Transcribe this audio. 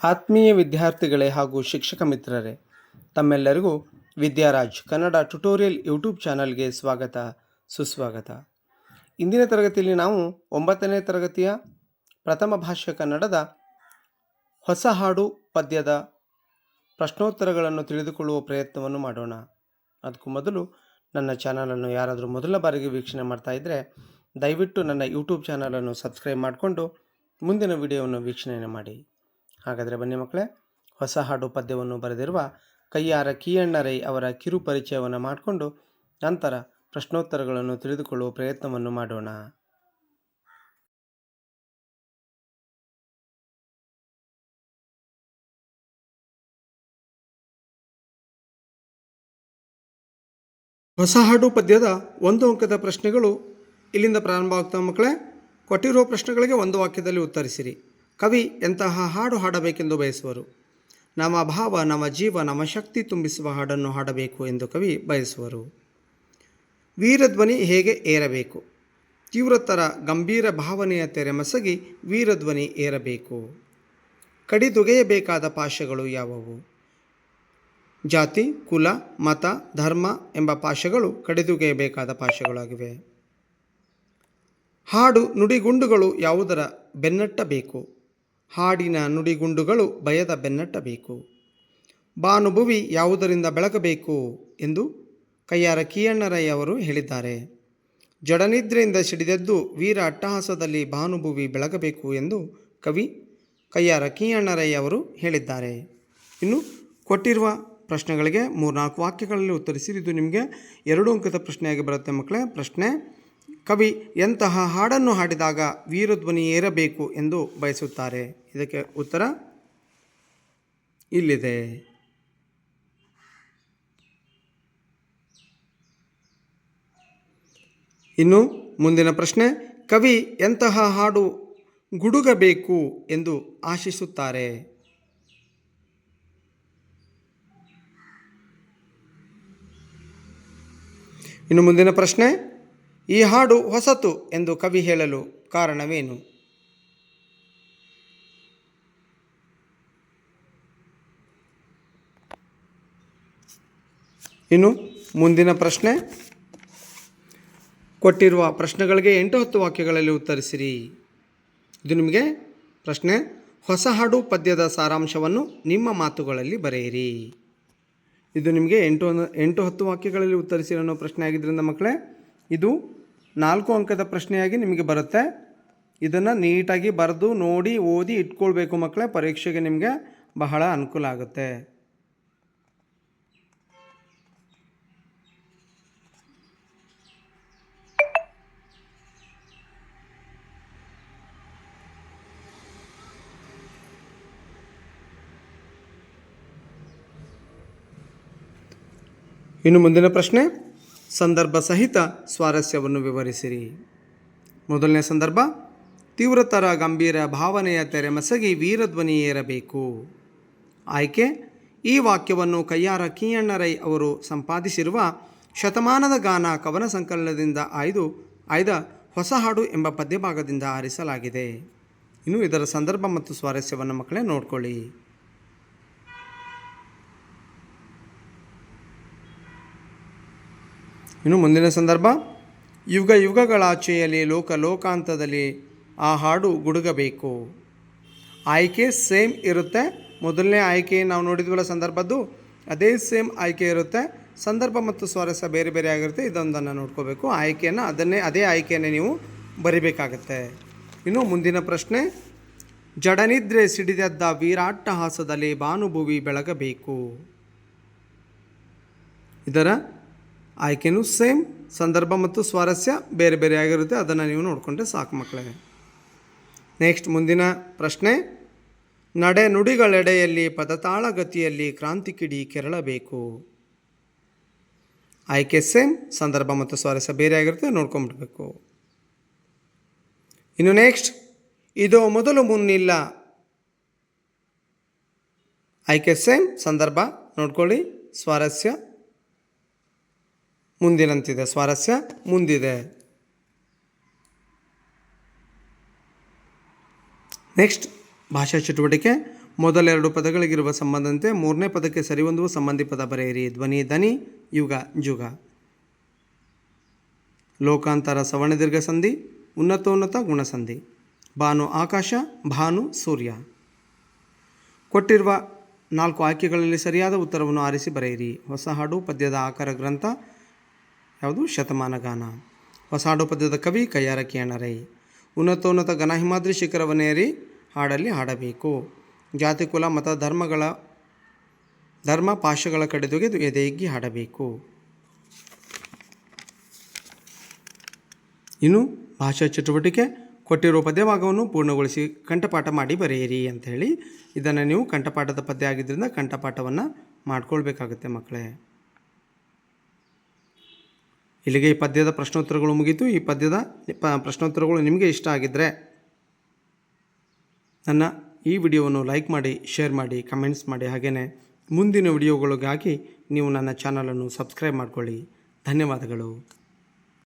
ಆತ್ಮೀಯ ವಿದ್ಯಾರ್ಥಿಗಳೇ ಹಾಗೂ ಶಿಕ್ಷಕ ಮಿತ್ರರೇ, ತಮ್ಮೆಲ್ಲರಿಗೂ ವಿದ್ಯಾರಾಜ್ ಕನ್ನಡ ಟ್ಯುಟೋರಿಯಲ್ ಯೂಟ್ಯೂಬ್ ಚಾನಲ್ಗೆ ಸ್ವಾಗತ, ಸುಸ್ವಾಗತ. ಇಂದಿನ ತರಗತಿಯಲ್ಲಿ ನಾವು ಒಂಬತ್ತನೇ ತರಗತಿಯ ಪ್ರಥಮ ಭಾಷೆ ಕನ್ನಡದ ಹೊಸ ಹಾಡು ಪದ್ಯದ ಪ್ರಶ್ನೋತ್ತರಗಳನ್ನು ತಿಳಿದುಕೊಳ್ಳುವ ಪ್ರಯತ್ನವನ್ನು ಮಾಡೋಣ. ಅದಕ್ಕೂ ಮೊದಲು ನನ್ನ ಚಾನಲನ್ನು ಯಾರಾದರೂ ಮೊದಲ ಬಾರಿಗೆ ವೀಕ್ಷಣೆ ಮಾಡ್ತಾ ಇದ್ದರೆ ದಯವಿಟ್ಟು ನನ್ನ ಯೂಟ್ಯೂಬ್ ಚಾನಲನ್ನು ಸಬ್ಸ್ಕ್ರೈಬ್ ಮಾಡಿಕೊಂಡು ಮುಂದಿನ ವಿಡಿಯೋವನ್ನು ವೀಕ್ಷಣೆ ಮಾಡಿ. ಹಾಗಾದರೆ ಬನ್ನಿ ಮಕ್ಕಳೇ, ಹೊಸ ಹಾಡು ಪದ್ಯವನ್ನು ಬರೆದಿರುವ ಕೈಯಾರ ಕೀಯಣ್ಣರೈ ಅವರ ಕಿರು ಪರಿಚಯವನ್ನು ಮಾಡಿಕೊಂಡು ನಂತರ ಪ್ರಶ್ನೋತ್ತರಗಳನ್ನು ತಿಳಿದುಕೊಳ್ಳುವ ಪ್ರಯತ್ನವನ್ನು ಮಾಡೋಣ. ಹೊಸ ಹಾಡು ಪದ್ಯದ ಒಂದು ಅಂಕದ ಪ್ರಶ್ನೆಗಳು ಇಲ್ಲಿಂದ ಪ್ರಾರಂಭ ಆಗ್ತವೆ ಮಕ್ಕಳೇ. ಕೊಟ್ಟಿರುವ ಪ್ರಶ್ನೆಗಳಿಗೆ ಒಂದು ವಾಕ್ಯದಲ್ಲಿ ಉತ್ತರಿಸಿರಿ. ಕವಿ ಎಂತಹ ಹಾಡು ಹಾಡಬೇಕೆಂದು ಬಯಸುವರು. ನಮ್ಮ ಭಾವ, ನಮ್ಮ ಜೀವ, ನಮ್ಮ ಶಕ್ತಿ ತುಂಬಿಸುವ ಹಾಡನ್ನು ಹಾಡಬೇಕು ಎಂದು ಕವಿ ಬಯಸುವರು. ವೀರಧ್ವನಿ ಹೇಗೆ ಏರಬೇಕು? ತೀವ್ರತರ, ಗಂಭೀರ ಭಾವನೆಯ ತೆರೆ ಮಸಗಿ ವೀರಧ್ವನಿ ಏರಬೇಕು. ಕಡಿದುಗೆಯಬೇಕಾದ ಪಾಶಗಳು ಯಾವುವು? ಜಾತಿ, ಕುಲ, ಮತ, ಧರ್ಮ ಎಂಬ ಪಾಶಗಳು ಕಡಿದುಗೆಯಬೇಕಾದ ಪಾಶಗಳಾಗಿವೆ. ಹಾಡು ನುಡಿಗುಂಡುಗಳು ಯಾವುದರ ಬೆನ್ನಟ್ಟಬೇಕು? ಹಾಡಿನ ನುಡಿಗುಂಡುಗಳು ಭಯದ ಬೆನ್ನಟ್ಟಬೇಕು. ಭಾನುಭುವಿ ಯಾವುದರಿಂದ ಬೆಳಗಬೇಕು ಎಂದು ಕೈಯಾರ ಕೀಯಣ್ಣರಯ್ಯವರು ಹೇಳಿದ್ದಾರೆ. ಜಡನಿದ್ರೆಯಿಂದ ಸಿಡಿದೆದ್ದು ವೀರ ಅಟ್ಟಹಾಸದಲ್ಲಿ ಭಾನುಭುವಿ ಬೆಳಗಬೇಕು ಎಂದು ಕವಿ ಕೈಯಾರ ಕೀಯಣ್ಣರಯ್ಯವರು ಹೇಳಿದ್ದಾರೆ. ಇನ್ನು ಕೊಟ್ಟಿರುವ ಪ್ರಶ್ನೆಗಳಿಗೆ ಮೂರ್ನಾಲ್ಕು ವಾಕ್ಯಗಳಲ್ಲಿ ಉತ್ತರಿಸಿ, ಇದು ನಿಮಗೆ ಎರಡು ಅಂಕದ ಪ್ರಶ್ನೆಯಾಗಿ ಬರುತ್ತೆ ಮಕ್ಕಳೇ. ಪ್ರಶ್ನೆ ಕವಿ, ಎಂತಹ ಹಾಡನ್ನು ಹಾಡಿದಾಗ ವೀರಧ್ವನಿ ಏರಬೇಕು ಎಂದು ಬಯಸುತ್ತಾರೆ? ಇದಕ್ಕೆ ಉತ್ತರ ಇಲ್ಲಿದೆ. ಇನ್ನು ಮುಂದಿನ ಪ್ರಶ್ನೆ, ಕವಿ ಎಂತಹ ಹಾಡು ಗುಡುಗಬೇಕು ಎಂದು ಆಶಿಸುತ್ತಾರೆ? ಇನ್ನು ಮುಂದಿನ ಪ್ರಶ್ನೆ ಈ ಹಾಡು ಹೊಸತು ಎಂದು ಕವಿ ಹೇಳಲು ಕಾರಣವೇನು? ಇನ್ನು ಮುಂದಿನ ಪ್ರಶ್ನೆ. ಕೊಟ್ಟಿರುವ ಪ್ರಶ್ನೆಗಳಿಗೆ ಎಂಟು ಹತ್ತು ವಾಕ್ಯಗಳಲ್ಲಿ ಉತ್ತರಿಸಿರಿ. ಇದು ನಿಮಗೆ ಪ್ರಶ್ನೆ. ಹೊಸ ಹಾಡು ಪದ್ಯದ ಸಾರಾಂಶವನ್ನು ನಿಮ್ಮ ಮಾತುಗಳಲ್ಲಿ ಬರೆಯಿರಿ. ಇದು ನಿಮಗೆ ಎಂಟು ಎಂಟು ಹತ್ತು ವಾಕ್ಯಗಳಲ್ಲಿ ಅನ್ನೋ ಪ್ರಶ್ನೆ ಆಗಿದ್ದರಿಂದ ಮಕ್ಕಳೇ, ಇದು ನಾಲ್ಕು ಅಂಕದ ಪ್ರಶ್ನೆಯಾಗಿ ನಿಮಗೆ ಬರುತ್ತೆ. ಇದನ್ನು ನೀಟಾಗಿ ಬರೆದು ನೋಡಿ, ಓದಿ ಇಟ್ಕೊಳ್ಬೇಕು ಮಕ್ಕಳೇ. ಪರೀಕ್ಷೆಗೆ ನಿಮಗೆ ಬಹಳ ಅನುಕೂಲ ಆಗುತ್ತೆ. ಇನ್ನು ಮುಂದಿನ ಪ್ರಶ್ನೆ. ಸಂದರ್ಭ ಸಹಿತ ಸ್ವಾರಸ್ಯವನ್ನು ವಿವರಿಸಿರಿ. ಮೊದಲನೇ ಸಂದರ್ಭ, ತೀವ್ರತರ ಗಂಭೀರ ಭಾವನೆಯ ತೆರೆಮಸಗಿ ವೀರಧ್ವನಿ ಏರಬೇಕು ಆಯ್ಕೆ, ಈ ವಾಕ್ಯವನ್ನು ಕೈಯಾರ ಕಿಯಣ್ಣರೈ ಅವರು ಸಂಪಾದಿಸಿರುವ ಶತಮಾನದ ಗಾನ ಕವನ ಸಂಕಲನದಿಂದ ಆಯ್ದು, ಆಯ್ದ ಹೊಸ ಹಾಡು ಎಂಬ ಪದ್ಯಭಾಗದಿಂದ ಆರಿಸಲಾಗಿದೆ. ಇನ್ನು ಇದರ ಸಂದರ್ಭ ಮತ್ತು ಸ್ವಾರಸ್ಯವನ್ನು ಮಕ್ಕಳೇ ನೋಡ್ಕೊಳ್ಳಿ. ಇನ್ನು ಮುಂದಿನ ಸಂದರ್ಭ, ಯುಗ ಯುಗಗಳಾಚೆಯಲ್ಲಿ ಲೋಕ ಲೋಕಾಂತದಲ್ಲಿ ಆ ಹಾಡು ಗುಡುಗಬೇಕು. ಆಯ್ಕೆ ಸೇಮ್ ಇರುತ್ತೆ. ಮೊದಲನೇ ಆಯ್ಕೆ ನಾವು ನೋಡಿದ್ವಲ್ಲ ಸಂದರ್ಭದ್ದು, ಅದೇ ಸೇಮ್ ಆಯ್ಕೆ ಇರುತ್ತೆ. ಸಂದರ್ಭ ಮತ್ತು ಸ್ವಾರಸ್ಯ ಬೇರೆ ಬೇರೆ ಆಗಿರುತ್ತೆ. ಇದೊಂದನ್ನು ನೋಡ್ಕೋಬೇಕು. ಆಯ್ಕೆಯನ್ನು ಅದನ್ನೇ, ಅದೇ ಆಯ್ಕೆಯನ್ನೇ ನೀವು ಬರಿಬೇಕಾಗತ್ತೆ. ಇನ್ನು ಮುಂದಿನ ಪ್ರಶ್ನೆ, ಜಡನಿದ್ರೆ ಸಿಡಿದೆದ್ದ ವೀರಾಟ್ಟಹಾಸದಲ್ಲಿ ಭಾನುಭುವಿ ಬೆಳಗಬೇಕು. ಇದರ ಆಯ್ಕೆನೂ ಸೇಮ್, ಸಂದರ್ಭ ಮತ್ತು ಸ್ವಾರಸ್ಯ ಬೇರೆ ಬೇರೆ ಆಗಿರುತ್ತೆ, ಅದನ್ನು ನೀವು ನೋಡಿಕೊಂಡ್ರೆ ಸಾಕು ಮಕ್ಕಳೇ. ನೆಕ್ಸ್ಟ್ ಮುಂದಿನ ಪ್ರಶ್ನೆ. ನಡೆ ನುಡಿಗಳೆಡೆಯಲ್ಲಿ ಪದತಾಳಗತಿಯಲ್ಲಿ ಕ್ರಾಂತಿ ಕಿಡಿ ಕೆರಳಬೇಕು. ಆಯ್ಕೆ ಸೇಮ್, ಸಂದರ್ಭ ಮತ್ತು ಸ್ವಾರಸ್ಯ ಬೇರೆ ಆಗಿರುತ್ತೆ, ನೋಡ್ಕೊಂಬಿಡ್ಬೇಕು. ಇನ್ನು ನೆಕ್ಸ್ಟ್ ಇದು ಮೊದಲು ಮುನ್ನಿಲ್ಲ. ಆಯ್ಕೆ ಸೇಮ್, ಸಂದರ್ಭ, ನೋಡ್ಕೊಳ್ಳಿ, ಸ್ವಾರಸ್ಯ. ಮುಂದಿನಂತಿದೆ ಸ್ವಾರಸ್ಯ, ಮುಂದಿದೆ. ನೆಕ್ಸ್ಟ್ ಭಾಷಾ ಚಟುವಟಿಕೆ. ಮೊದಲೆರಡು ಪದಗಳಿಗಿರುವ ಸಂಬಂಧದಂತೆ ಮೂರನೇ ಪದಕ್ಕೆ ಸರಿಹೊಂದುವ ಸಂಬಂಧಿ ಪದ ಬರೆಯಿರಿ. ಧ್ವನಿ ದನಿ ಯುಗ, ಜುಗ. ಲೋಕಾಂತರ ಸವರ್ಣದೀರ್ಘ ಸಂಧಿ ಉನ್ನತೋನ್ನತ, ಗುಣಸಂಧಿ. ಭಾನು, ಆಕಾಶ, ಭಾನು, ಸೂರ್ಯ. ಕೊಟ್ಟಿರುವ ನಾಲ್ಕು ಆಯ್ಕೆಗಳಲ್ಲಿ ಸರಿಯಾದ ಉತ್ತರವನ್ನು ಆರಿಸಿ ಬರೆಯಿರಿ. ಹೊಸ ಹಾಡು ಪದ್ಯದ ಆಕಾರ ಗ್ರಂಥ ಯಾವುದು ಶತಮಾನಗಾನ. ಗಾನ ಹೊಸ ಪದ್ಯದ ಕವಿ ಕೈಯಾರ ಕಿಯಣರೈ ಉನ್ನತೋನ್ನತ ಘನ ಹಿಮಾದ್ರಿ ಶಿಖರವನ್ನೇರಿ ಹಾಡಲ್ಲಿ ಹಾಡಬೇಕು. ಜಾತಿ, ಕುಲ, ಮತ, ಧರ್ಮಗಳ, ಧರ್ಮ, ಪಾಶಗಳ ಕಡೆದೊಗೆದು ಎದೆಯಿಗ್ಗಿ ಹಾಡಬೇಕು. ಇನ್ನು ಭಾಷಾ ಚಟುವಟಿಕೆ, ಕೊಟ್ಟಿರುವ ಪದ್ಯಭಾಗವನ್ನು ಪೂರ್ಣಗೊಳಿಸಿ ಕಂಠಪಾಠ ಮಾಡಿ ಬರೆಯಿರಿ ಅಂತ ಹೇಳಿ ಇದನ್ನು ನೀವು ಕಂಠಪಾಠದ ಪದ್ಯ ಆಗಿದ್ದರಿಂದ ಕಂಠಪಾಠವನ್ನು ಮಾಡ್ಕೊಳ್ಬೇಕಾಗುತ್ತೆ ಮಕ್ಕಳೇ. ಇಲ್ಲಿಗೆ ಈ ಪದ್ಯದ ಪ್ರಶ್ನೋತ್ತರಗಳು ಮುಗಿತು. ಈ ಪದ್ಯದ ಪ್ರಶ್ನೋತ್ತರಗಳು ನಿಮಗೆ ಇಷ್ಟ ಆಗಿದ್ದರೆ ನನ್ನ ಈ ವಿಡಿಯೋವನ್ನು ಲೈಕ್ ಮಾಡಿ, ಶೇರ್ ಮಾಡಿ, ಕಮೆಂಟ್ಸ್ ಮಾಡಿ. ಹಾಗೆಯೇ ಮುಂದಿನ ವಿಡಿಯೋಗಳಿಗಾಗಿ ನೀವು ನನ್ನ ಚಾನಲನ್ನು ಸಬ್ಸ್ಕ್ರೈಬ್ ಮಾಡಿಕೊಳ್ಳಿ. ಧನ್ಯವಾದಗಳು.